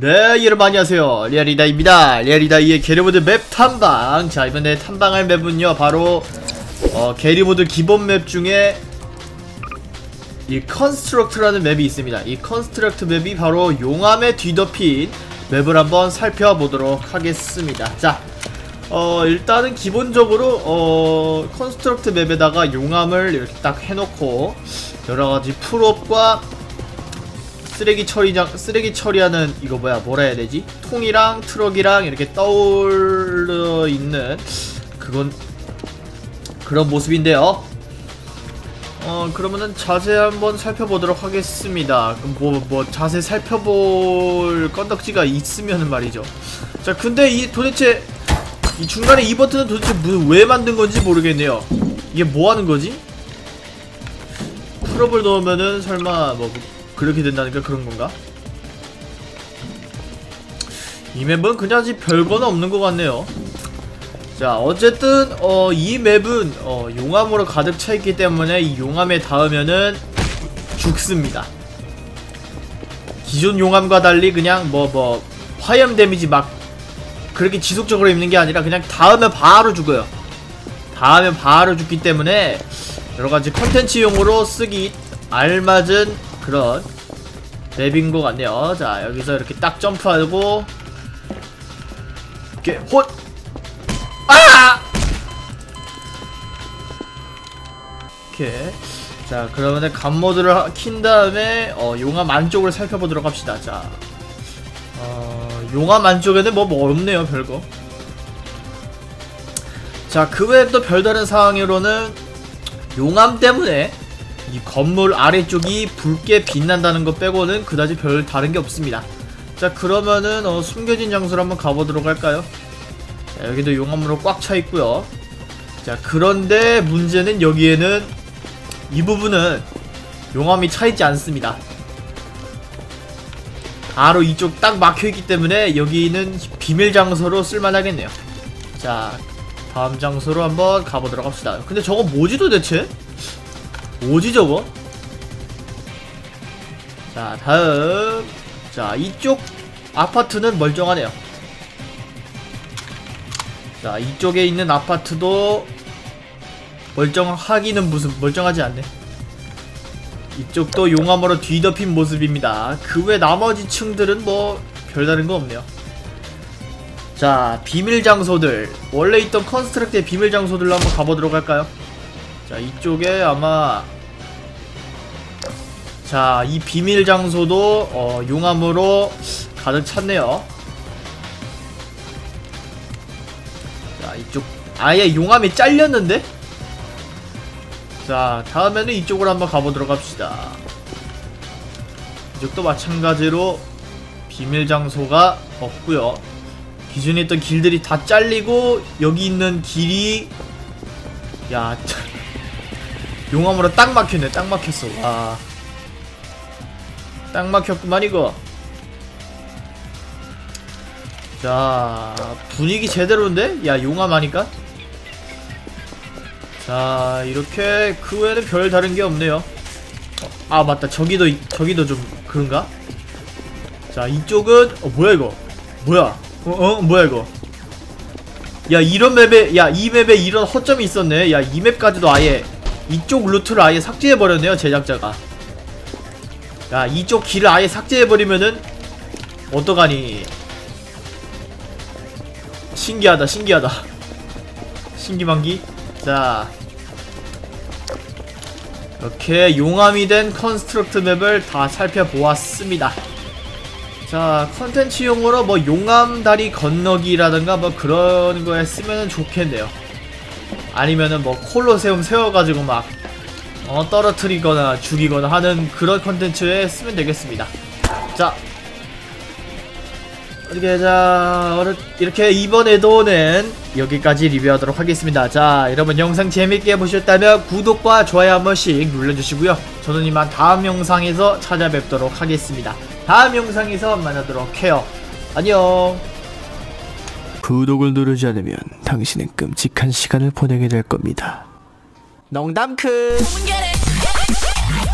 네 여러분 안녕하세요. 리아리다입니다. 리아리다이의 게리모드 맵 탐방. 자 이번에 탐방할 맵은요 바로 어, 게리모드 기본 맵 중에 이 컨스트럭트라는 맵이 있습니다. 이 컨스트럭트 맵이 바로 용암에 뒤덮인 맵을 한번 살펴보도록 하겠습니다. 자 어, 일단은 기본적으로 어, 컨스트럭트 맵에다가 용암을 이렇게 딱 해놓고 여러가지 풀업과 쓰레기 처리장 쓰레기 처리하는 이거 뭐야 뭐라 해야 되지 통이랑 트럭이랑 이렇게 떠올려 있는 그건 그런 모습인데요. 어 그러면은 자세 한번 살펴보도록 하겠습니다. 그럼 뭐뭐 자세 살펴볼 건덕지가 있으면은 말이죠. 자 근데 이 도대체 이 중간에 이 버튼은 도대체 무, 왜 만든 건지 모르겠네요. 이게 뭐 하는 거지? 풀업을 넣으면은 설마 뭐 그렇게 된다니까 그런 건가? 이 맵은 그냥지 별거는 없는 것 같네요. 자 어쨌든 어, 이 맵은 어, 용암으로 가득 차 있기 때문에 이 용암에 닿으면은 죽습니다. 기존 용암과 달리 그냥 뭐뭐 화염 데미지 막 그렇게 지속적으로 입는 게 아니라 그냥 닿으면 바로 죽어요. 닿으면 바로 죽기 때문에 여러가지 컨텐츠용으로 쓰기 알맞은 그런 맵인 것 같네요. 자, 여기서 이렇게 딱 점프하고 이렇게 헛! 아! 이렇게 자, 그러면은 간모드를 킨 다음에 어, 용암 안쪽을 살펴보도록 합시다. 자, 어, 용암 안쪽에는 뭐, 뭐 없네요, 별거. 자, 그 외에 또 별다른 상황으로는 용암 때문에 이 건물 아래쪽이 붉게 빛난다는 것 빼고는 그다지 별 다른 게 없습니다. 자 그러면은 어, 숨겨진 장소로 한번 가보도록 할까요? 자, 여기도 용암으로 꽉 차 있고요. 자 그런데 문제는 여기에는 이 부분은 용암이 차 있지 않습니다. 바로 이쪽 딱 막혀 있기 때문에 여기는 비밀 장소로 쓸만하겠네요. 자 다음 장소로 한번 가보도록 합시다. 근데 저거 뭐지 도대체? 뭐지 저거? 자 다음. 자 이쪽 아파트는 멀쩡하네요. 자 이쪽에 있는 아파트도 멀쩡하기는 무슨 멀쩡하지 않네. 이쪽도 용암으로 뒤덮인 모습입니다. 그 외 나머지 층들은 뭐 별다른 거 없네요. 자 비밀 장소들. 원래 있던 컨스트럭트의 비밀 장소들로 한번 가보도록 할까요? 자 이쪽에 아마 자 이 비밀 장소도 어, 용암으로 가득 찼네요. 자 이쪽 아예 용암이 잘렸는데? 자 다음에는 이쪽으로 한번 가보도록 합시다. 이쪽도 마찬가지로 비밀 장소가 없고요. 기존에 있던 길들이 다 잘리고 여기 있는 길이 야 용암으로 딱 막혔네 딱 막혔어. 와. 딱 막혔구만 이거. 자 분위기 제대로인데? 야 용암 하니까? 자 이렇게 그 외에는 별 다른 게 없네요. 어, 아 맞다. 저기도 저기도 좀 그런가? 자 이쪽은 어 뭐야 이거? 뭐야? 어, 어 뭐야 이거? 야 이런 맵에 야 이 맵에 이런 허점이 있었네. 야 이 맵까지도 아예 이쪽 루트를 아예 삭제해버렸네요 제작자가. 야 이쪽 길을 아예 삭제해버리면은 어떡하니? 신기하다 신기하다. 신기만기? 자. 이렇게 용암이 된 컨스트럭트 맵을 다 살펴보았습니다. 자 컨텐츠용으로 뭐 용암다리 건너기라든가 뭐 그런 거에 쓰면은 좋겠네요 아니면은 뭐 콜로세움 세워가지고 막 어, 떨어뜨리거나 죽이거나 하는 그런 컨텐츠에 쓰면 되겠습니다. 자 어떻게 자 이렇게 이번에도는 여기까지 리뷰하도록 하겠습니다. 자 여러분 영상 재밌게 보셨다면 구독과 좋아요 한 번씩 눌러주시고요. 저는 이만 다음 영상에서 찾아뵙도록 하겠습니다. 다음 영상에서 만나도록 해요. 안녕 구독을 누르지 않으면 당신은 끔찍한 시간을 보내게 될 겁니다. 농담 큰 Get it.